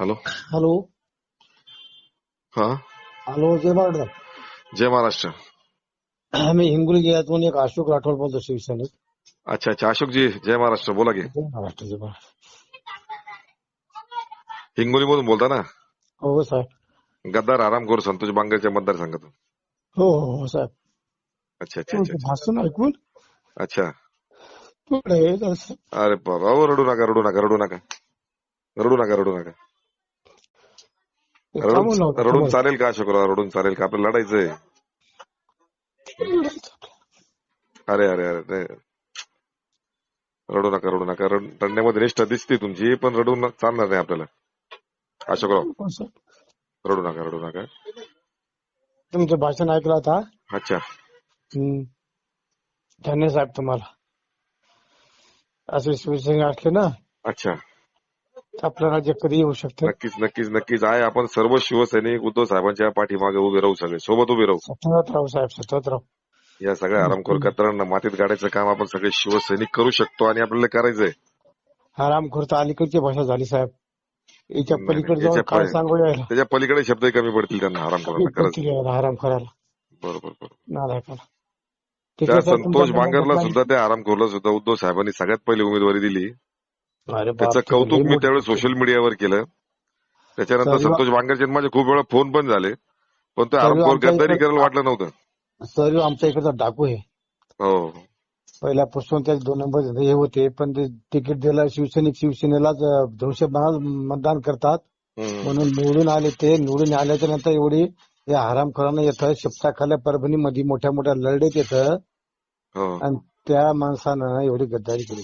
Hello. Hello. हा. Hello जय महाराज जय महाराष्ट्र. मी हिंगोली जिल्ह्यातून एक अशोक राठोड बोलतो शिवसैनिक अच्छा अच्छा. अशोकजी जय महाराष्ट्र. बोला की. जय महाराष्ट्र जय महाराष्ट्र. हिंगोली मधून बोलता ना? हो साहेब. गद्दार आरामखोर संतोष बांगरच्या मतदारसंघातून. हो हो हो साहेब. अच्छा अच्छा भाषण ऐकून? अच्छा. अरे बाबा रडू नका रडू नका रडू नका. रडू नका रडू नका. रडून. चालेल का अशोकराव रडून चालेल का? आपल्याला लढायचंय. अरे अरे अरे. रडू नका रडू नका. रड- रडण्यामध्ये निष्ठा दिसते तुमची पण रडून चालणार नाही आपल्याला. अशोकराव. रडू नका रडू नका. तुमचं भाषण ऐकलं होता अच्छा. धन्य साहेब तुम्हाला. असे शिवसैनिक असले ना अच्छा. आपलं राज्य कधी येऊ शकतं? नक्कीच नक्कीच नक्कीच. आहे आपण सर्व शिवसैनिक उद्धव साहेबांच्या पाठीमागे उभे राहू सगळे. सोबत उभे राहू. सतत राहू साहेब सतत राहू. या सगळ्या आरामखोर कतरांना मातीत गाडायचं काम आपण सगळे शिवसैनिक करू शकतो आणि आपल्याला करायचंय. आरामखोर तर अलीकडची भाषा झाली साहेब. याच्या नाही, पलीकडे याच्या जाऊन काय पली- सांगू यायला. त्याच्या पलीकडे शब्दही कमी पडतील त्यांना आरामखोरांना खरंच. आराम करायला बरोबर बरोबर. नालायकाला त्या ठीक आहे साहेब, संतोष बांगरला सुद्धा त्या आरामखोरला सुद्धा उद्धव साहेबांनी सगळ्यात पहिली उमेदवारी दिली. त्याचं कौतुक मी त्यावेळेस सोशल मीडियावर केलं. त्याच्यानंतर तरी- संतोष बांगरचे माझे खूप वेळा फोन पण झाले. पण ते आमच्या गद्दारी करायला वाटलं नव्हतं. तरी आमच्या इकडचा डाकू आहे. हो. पहिल्यापासून त्याचे दोन नंबर हे होते पण ते तिकीट दिला शिवसैनिक शिवसेनेलाच धनुष्यबाण मतदान करतात. म्हणून निवडून आले ते. निवडून आल्याच्यानंतर एवढी या हरामखोरांना येतं. शिपटाखाल्या परभणीमध्ये मोठ्या मोठ्या लढत येतं. हो. आणि त्या माणसानं एवढी गद्दारी केली.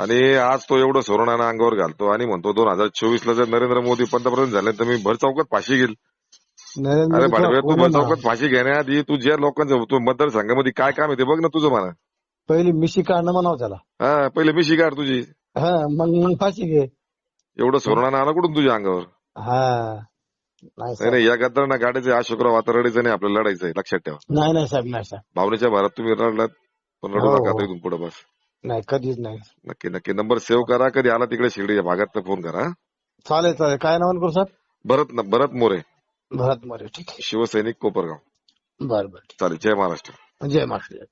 आणि आज तो एवढं सोरणानं अंगावर घालतो आणि म्हणतो दोन हजार चोवीस ला जर नरेंद्र मोदी पंतप्रधान झाले तर मी भर चौकात फाशी घेईल. नरेंद्र अरे मोदी भाडव्या तू भर. चौकात फाशी घेण्याआधी तू ज्या लोकांचं तू मतदारसंघामध्ये काय काम आहे ते बघ ना तुझं म्हणा. पहिली मिशी काढणं म्हणावं त्याला. हा पहिले मी शिकार तुझी. हा मग मग फाशी घे. एवढं सोरणानं आला कुठून तुझ्या अंगावर? हा. नाही या गद्दारांना गाड्याचे अशोकराव आता रडायचं नाही आपल्याला लढायचंय लक्षात ठेवा. नाही नाही साहेब नाही साहेब. भावनेच्या भारात तुम्ही रडलात पण रडू हो, नका हो. इथून पुढे बस. नाही कधीच नाही. नक्की नक्की. नंबर सेव्ह करा कधी आला तिकडे शिर्डीच्या भागात तर फोन करा? चालेल चालेल. काय नाव करू साहेब भरत भरत मोरे. भरत मोरे ठीक शिवसैनिक कोपरगाव. आहे बरं बरं. चालेल जय महाराष्ट्र. जय महाराष्ट्र.